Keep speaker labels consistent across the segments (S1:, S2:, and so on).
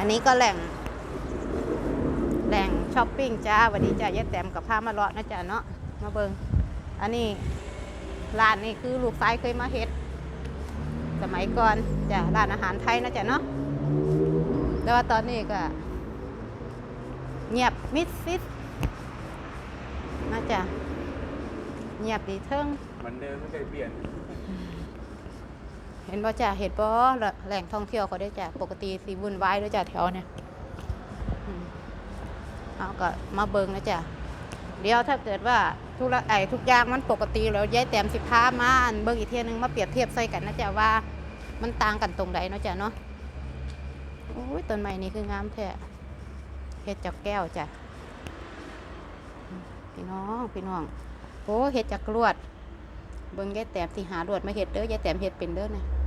S1: อันนี้ก็แหล่ง แหล่งช้อปปิ้งจ้าวันนี้จ้ายายแต้มกับพามาเลาะนะจ๊ะเนาะมาเบิงอันนี้ร้านนี้คือลูกซ้ายเคยมาเฮ็ด สมัยก่อนจ้ะร้านอาหารไทยนะจ๊ะเนาะแต่ว่าตอนนี้ก็ เงียบมิดซิดนะจ๊ะเงียบดีเทิง
S2: เหมันเดิมไม่เคยเปลี่ยน
S1: เห็นบ่จ้ะเห็นบ่แหล่งท่องเที่ยวเขาได้จ้ะปกติสีวุ่นวายด้วยจ้ะแถวเนี่ยเอาก็มาเบิงนะจ้ะเดี๋ยวถ้าเกิดว่าทุกไอทุกอย่างมันปกติแล้วย้ายแต้มสิพามาอันเบิงอีกเทียนึงมาเปรียบเทียบใส่กันนะจ้ะว่า มันต่างกันตรงใดเนาะจ้ะเนาะโอ้ยต้นไม้นี่คืองามแท้เฮ็ดจากแก้วจ้ะพี่น้องพี่น้องโอ้เฮ็ดจากลวดเบิ่งยายแต้มที่หาลวดมาเฮ็ดเด้อแยายแต้มเฮ็ดเป็นเด้อเนะนะ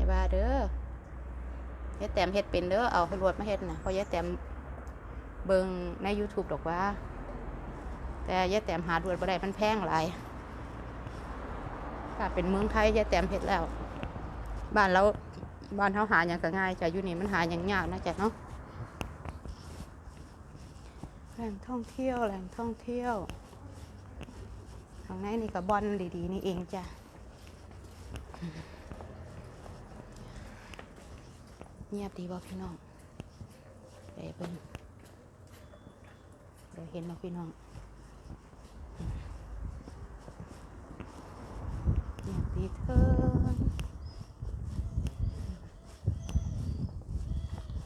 S1: อย่าว่าเด้อยายแต้มเฮ็ดเป็นเด้อเอาลวดมาเฮ็ดนะเพราะยายแต้มเบิ่งใน YouTube ดอกว่า แต่ยายแต้มหาลวดบ่ได้มันแพงหลายถ้าเป็นเมืองไทยยายแต้มเฮ็ดแล้ว บ้านเราบ้านเฮาหาหยังก็ง่ายจ้ะอยู่นี่มันหาหยังยากนะจ้ะเนาะแหล่งท่องเที่ยวแหล่งท่องเที่ยวข้างในนี่ก็บอลดีๆ นี่เองจ้ะ เงียบดีบ่พี่น้องเดี๋ยวเบิ่งเดี๋ยวเห็นบ่พี่น้องเงียบดีเถิง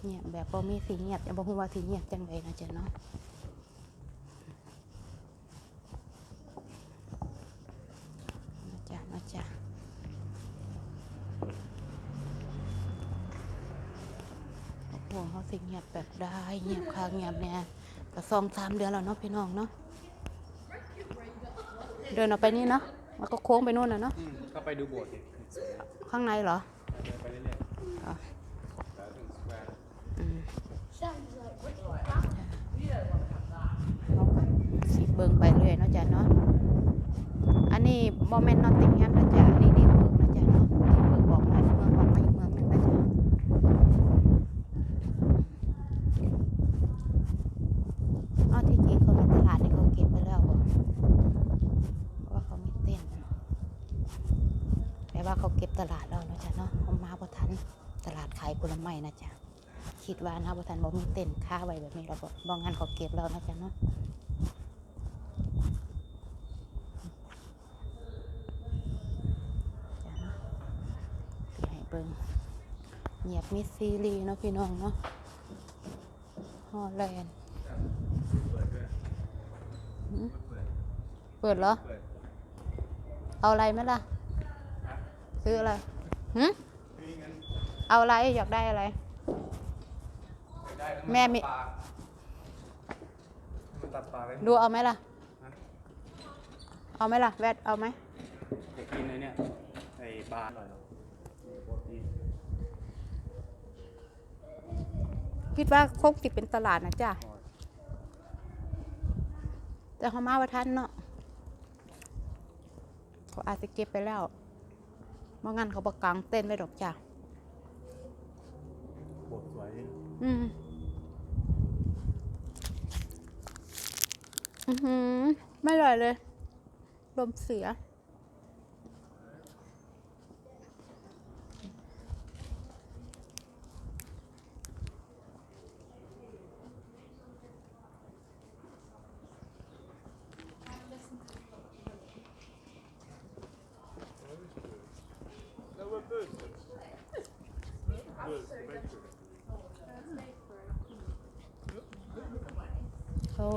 S1: เงียบแบบบ่มีสีเงียบยังบ่ฮู้ว่าสีเงียบจังไดนะจ๊ะเนาะ มาจ้ะมาจ้ะโอ้โหเขาสิเงียบแบบได้เงียบค้างเงียบเนี่ยก็สองสามเดือนแล้วเนาะพี่น้องเนาะเดินออกไปนี่เนาะมันก็โค้งไปนู่นนะเนาะ
S2: อืมก็ไปดูโบสถ์ดิ
S1: ข้างในเหรอ
S2: เดินไปเรื่อย
S1: อ๋อ
S2: ๆแล้วถึงสแควร์
S1: อืมสิเบิ่งไปเรื่อยเนาะจ้ะเนาะอันนี้โมเมนต์นอตติงแฮมนะจ๊ะอันนี้ดีเวิร์กนะจ๊ะเนาะดีเวิร์กบอกมาเมืองบอกมาอีกเมืองหนึ่งนะจ๊ะ อ้าว ที่จริงเขามีตลาดนี่เขาเก็บไปแล้วบ่เพราะว่าเขาไมีเต้นแปลว่าเขาเก็บตลาดแล้วเนาะจ๊ะเนาะเขามาบ่ทันตลาดขายผลไม้นะจ๊ะคิดว่านะบ่ทันบ่มีเต้นค้าไว้แบบนี้เราบ่บ่งั้นเขาเก็บแล้วนะจ๊ะเนาะจ้ะเนาะสิให้เบิ่งเงียบมิดซีรีเนาะพี่น้องเนาะฮอลแลนด์
S2: เปิดด้วย
S1: หืม
S2: เปิด
S1: เปิดเหรอ
S2: เปิด
S1: เอาอะไรไหมล่ะ
S2: ฮะ
S1: ซื้ออะไรหืม
S2: มีเงิน
S1: เอาอะไรอยากได้อะไร
S2: ไปได้ล้วน
S1: แม่มี
S2: ตัดปลามันตัดปลาไว้
S1: ดูเอาไหมล่ะ
S2: ฮะ
S1: เอาไหมล่ะ แวดเอาไหม
S2: อยากกินไอ้เนี่ยไอ้ปลาอร่อยหรอมีโปรตีน
S1: คิดว่าคงติดเป็นตลาดนะจ้ะ
S2: อร่อย
S1: แต่เขามาว่าท่านเนาะ เขาอาจจะเก็บไปแล้วเมื่องั้นเขาบอกกลางเต้นเลยดอกจ้ะ
S2: โบสถ์สวยดิ
S1: อืมอือหือ ไม่อร่อยเลย ลมเสือ เขา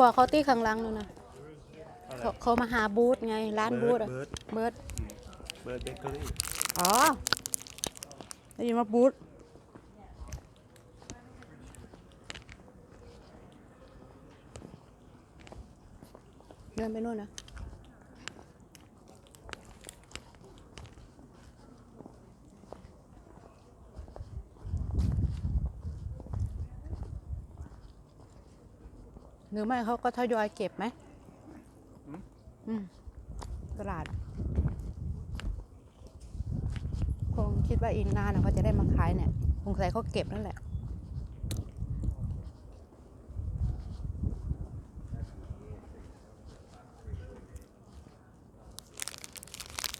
S1: บอกเขาตีข้างหลังนู่นนะเขาเขามาหาบูธไงร้านบูธอะ
S2: เบิร์ด
S1: เบิร์ด
S2: เบิร์ดเบเกอรี่
S1: อ๋อได้ยินว่าบูธเดินไปนู่นนะ หรือไม่เขาก็ทยอยเก็บไหมอืมตลาด คงคิดว่าอีกนานนะเขาจะได้มาขายเนี่ย คงใส่เขาเก็บนั่นแหละ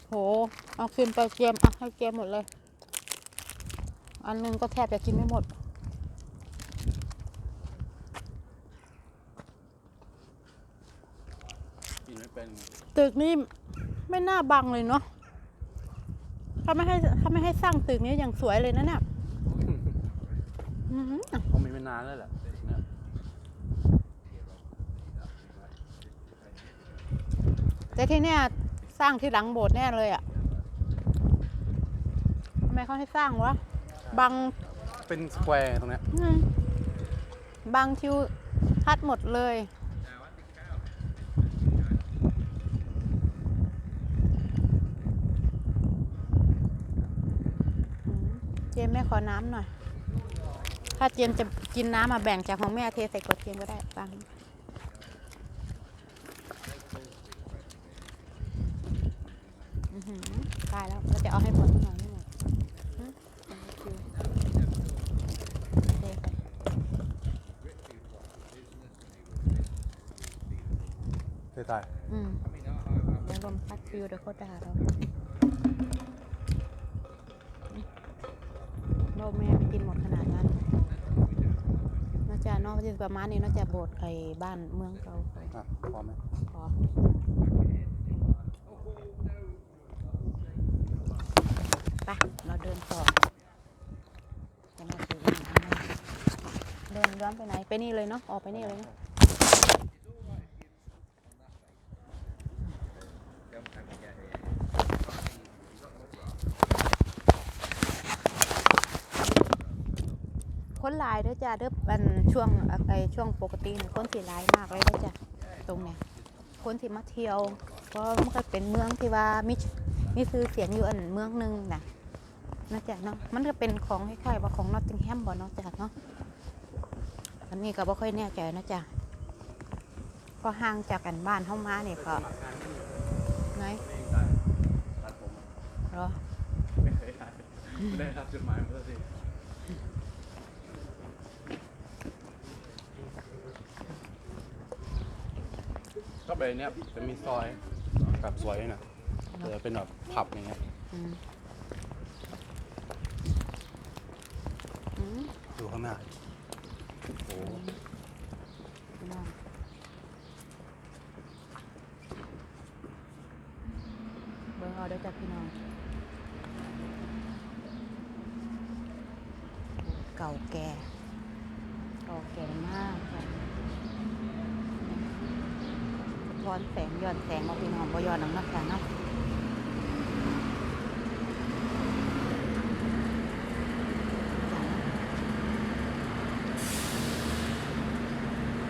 S1: โห เอาคืนไปเกมอะให้เกมหมดเลย อันหนึงก็แทบจะกินไม่หมด
S2: กินไม่ เป็น
S1: ตึกนี่ไม่น่าบังเลยเนาะถ้าไม่ให้ถ้าไม่ให้สร้างตึกนี้อย่างสวยเลยนะเนี่ยอื้อหือ
S2: เขามีไม่นานแล้วแหละเนี่ย
S1: แต่ที่เนี่ยสร้างที่หลังโบสถ์แน่เลยอะ่ะทำไมเขาให้สร้างวะบัง
S2: เป็นสแควร์ตรงเนี้ย
S1: อืมบังทิวทัดหมดเลยอืม เจมส์แม่ขอน้ำหน่อย ถ้าเจมส์จะกินน้ำมาแบ่งจากของแม่เทใส่กดเจมส์ก็ได้บังอื้อหือตายแล้วเราจะเอาให้หมดหน่อยไม่หมดอืมเอาให้คิวเทใส่
S2: เคยตาย
S1: อืมเดี๋ยวลมพัดฟิวเดี๋ยวเขาด่าเรา เราแม่ไปกินหมดขนาดนั้นน่าจะเนอกจะประมาณนี้น่าจะโบสถ์ไอ้บ้านเมืองเก่าไป
S2: อะพอไหม
S1: ขอไปเราเดินต่อจะมาซื้อน้ำนะเดินย้อนไปไหน ไปนี่เลยเนาะออกไปนี่เลยเนาะ คนหลายเด้อจ้าเด้ออันช่วงไอช่วงปกตินี่คนสิหลายมากเลยเด้อจ้ะตรงเนี้ยคนที่มาเที่ยวเพราะมันก็เป็นเมืองที่ว่ามีมีชื่อเสียงอยู่อันเมืองหนึงนะนะจ๊ะเนาะมันก็เป็นของคล้ายๆว่าของนอตติงแฮมบ่เนาะจ้ะเนาะอันนี้ก็บ่ค่อยแน่ใจนะจ๊ะก็ห่างจากกันบ้านเฮามาเนี่ยก็ไหนเหรอ
S2: ไม่เคยถ่ายไม่ได้รับจดหมายมาสักที ไปเนี้ยจะมีซอยแบบสวยนะแต่จะเป็นแบบผับอย่างเงี้ย
S1: อืมอืม
S2: ดูข้างหน้าโอ้โห
S1: พี่น้องเบิ่งเอาเด้อจ้ะพี่น้องเก่าแก่เก่าแก่มาก ค่ะสะท้อนแสงย้อนแสงมาพี่น้องบ่ย้อนหนังนักแสงเนาะ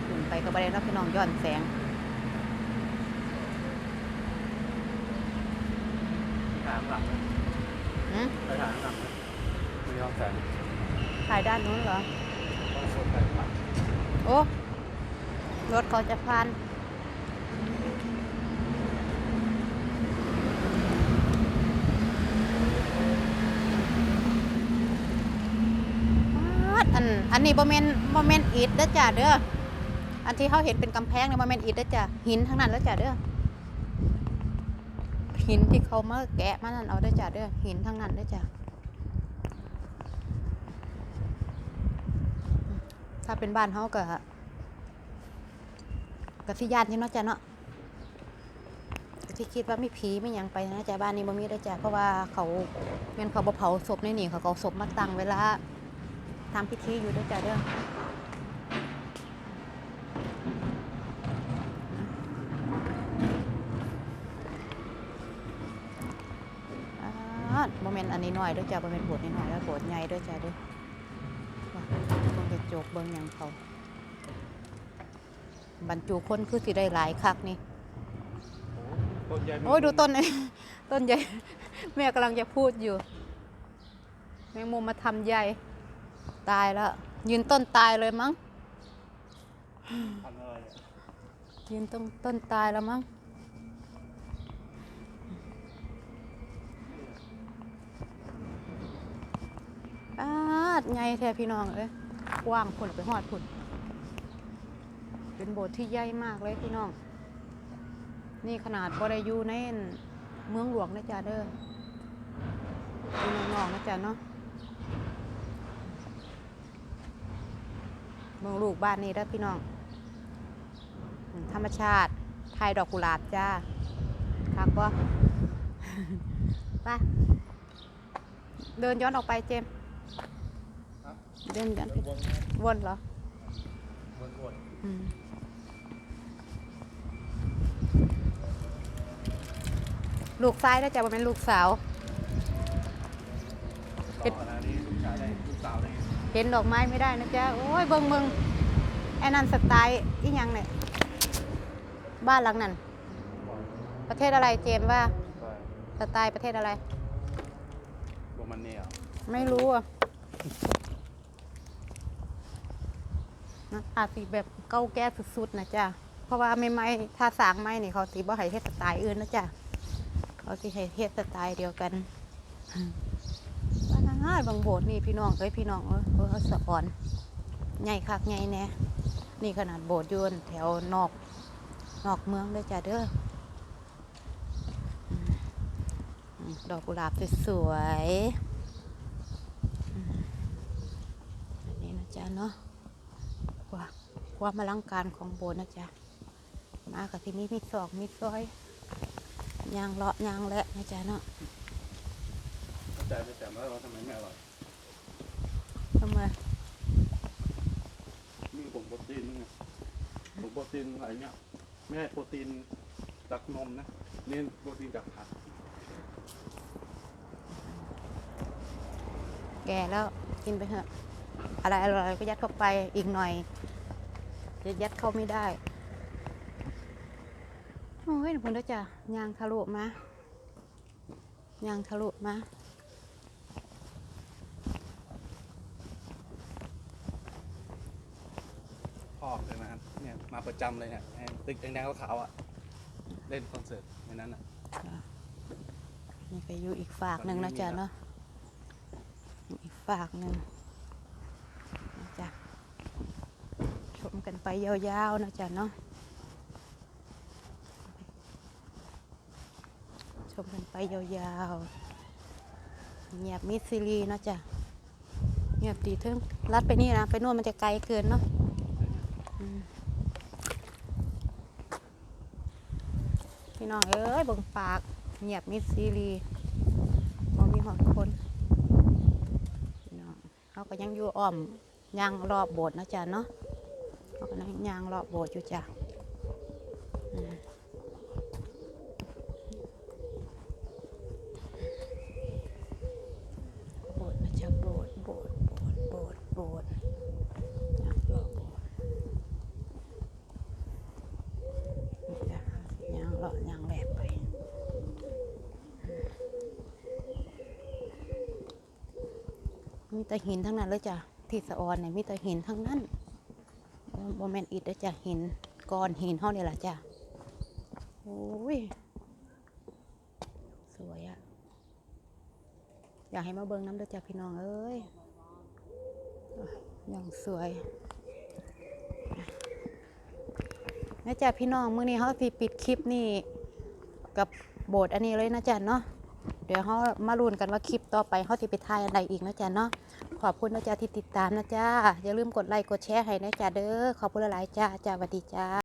S1: ขึ้นไปก็บ่ได้เนาะพี่น้องย้อนแสง
S2: ถ่ายข้างหลังเลย
S1: หืม
S2: ไปถ่ายข้างหลังเลยไม่ยอมแสง
S1: ถ่ายด้านนู้นเหรอ
S2: ต้องโซนถ่ายข้างหลัง
S1: โอ้ รถเขาจะพันป๊าด อันนี้บ่แม่นบ่แม่นอิฐเด้อจ้ะเด้อ อันที่เขาเห็นเป็นกำแพงเนี่ยบ่แม่นอิฐเด้อจ้ะหินทั้งนั้นแล้วจ้ะเด้อ หินที่เขามาแกะมานั่นเอาเด้อจ้ะเด้อ หินทั้งนั้นเด้อจ้ะถ้าเป็นบ้านเฮาก็ก็สิญาติที่เนาะจ้ะเนาะก็ที่คิดว่าไมีผีไม่ยังไปนะจ้ะบ้านนี้บ่มีเด้จ้ะเพราะว่าเขาแม่นเขาบ่เผาศพในนี่เขาเอาศพมาตั้งเวลา ทำพิธีอยู่เด้อจ้ะเด้ออ่าบ่แม่นอันนี้น้อยเด้อจ้ะบ่แม่นโบสถ์น้อยๆแล้วโบสถ์ใหญ่เด้อจ้ะเด้อว่าเบิ่งกระจกเบิ่งหยังเขาบรรจุคนคือสิได้หลายคักนี่
S2: ต้นใหญ่
S1: โอ้ยดูต้นนี้ต้นใหญ่ แม่กำลังจะพูดอยู่ แมงมุมมาทำใหญ่ ตายแล้ว ยืนต้นตายเลยมั้งยืนต้นต้นตายแล้วมั้งดใหญ่แท้พี่น้องเอ้ยกว้างพุ่นไปฮอดพุ่นเป็นโบสถ์ที่ใหญ่มากเลยพี่น้อง นี่ขนาดบ่ได้อยู่ในเมืองหลวงนะจ๊ะเด้ออยู่นอกๆนะจ๊ะเนาะ เมืองลูกบ้านนี้เด้อพี่น้องอืมธรรมชาติไทยดอกกุหลาบจ้าคักบ่ไปเดินย้อนออกไปเจมส์เดินย้อนไปวนเหรอ
S2: วน
S1: อืมลูกซ้ายนะจ๊ะบ่เป็นลูกสาว เห็นดอกไม้ไม่ได้นะจ๊ะโอ้ยเบิ่งเบิ่งไอ้นั่นสไตล์อีหยังเนี่ยบ้านหลังนั้น ประเทศอะไรเจมส์ว่า
S2: ใช่
S1: สไตล์ประเทศอะไร
S2: โรมาเนีย
S1: ไม่รู้อะนะอาจสิแบบเก่าแก่สุดๆนะจ๊ะเพราะว่าไม่ไม่ๆถ้าสร้างไม่นี่เขาสิบ่ให้เฮ็ดสไตล์อื่นนะจ๊ะเขาสิให้เฮ็ดสไตล์เดียวกันว้าย บางโบสถ์นี่พี่น้องเอ้ยพี่น้องเอ้ยเออสะอ่อนใหญ่คักใหญ่แน่นี่ขนาดโบสถ์ยวนแถวนอกนอกเมืองเลยจ้ะเด้อดอกกุหลาบสวยๆอันนี้นะจ๊ะเนาะว่าความอลังการของโบสถ์นะจ๊ะ มากับที่นี่มีศอกมีซอยยางเลาะยางและนะจ๊ะเนาะ
S2: แต่ไม่แต่ว่าทำไมไม่อร่อย
S1: ทำไม
S2: มีผงโปรตีนมั้งไงผงโปรตีนอะไรเงี้ยไม่ใช่โปรตีนจากนมนะนี่โปรตีนจากผัก
S1: แก่แล้วกินไปเถอะอะไรอร่อยก็ยัดเข้าไปอีกหน่อยจะยัดเข้าไม่ได้โอ้ยคุณเด้อจ้ะยางทะลุมายางทะลุมา
S2: พ่อเลยนะครับเนี่ยมา ประจำเลยเนี่ยไอ้ตึกแดงๆขาวๆอะ เล่นคอนเสิร์ตในนั้นอะ
S1: นี่ไปอยู่อีกฝากหนึ่งนะจ๊ะเนาะอีกฝากหนึ่งนะจ๊ะชมกันไปยาวๆนะจ๊ะเนาะชมกันไปยาวๆเงียบมิดซีรีส์นะจ๊ะเงียบดีทึ่งลัดไปนี่นะ ไปนู่นมันจะไกลเกินเนาะอืม พี่น้องเอ้ยบึงปากเงียบมิดซีรีส์บ่มีหอดคนพี่น้องเขาก็ยังอยู่อ้อมยางรอบโบสถ์นะจ๊ะเนาะเขาก็นั่งยางรอบโบสถ์อยู่จ้ะอืมโบสถ์นะจ๊ะโบสถ์โบสถ์โบสถ์โบสถ์โบสถ์ยางรอบโบสถ์นี่จ้ะยางเลาะยางแหลบไป มี แต่หินทั้งนั้นเลยจ้ะที่สะออนเนี่ยมีแต่หินทั้งนั้นโมเมนต์อิดเด้อจ้ะหินก้อนหินเท่านี่แหละจ้ะโอ้ยสวยอะอยากให้มาเบิ่งน้ำด้อจ้ะพี่น้องเอ้ยอย่างสวยนะจ้ะพี่น้องมื้อนี้เขาสิปิดคลิปนี่กับโบสถ์อันนี้เลยนะจ๊ะเนาะ เดี๋ยวเขามาลุ้นกันว่าคลิปต่อไปเขาจะไปทายอะไรอีกนะจ๊ะเนาะขอบคุณนะจ๊ะที่ติดตามนะจ๊ะอย่าลืมกดไลค์กดแชร์ให้นะจ๊ะเด้อขอบคุณหลายๆจ้าจ้าสวัสดีจ้า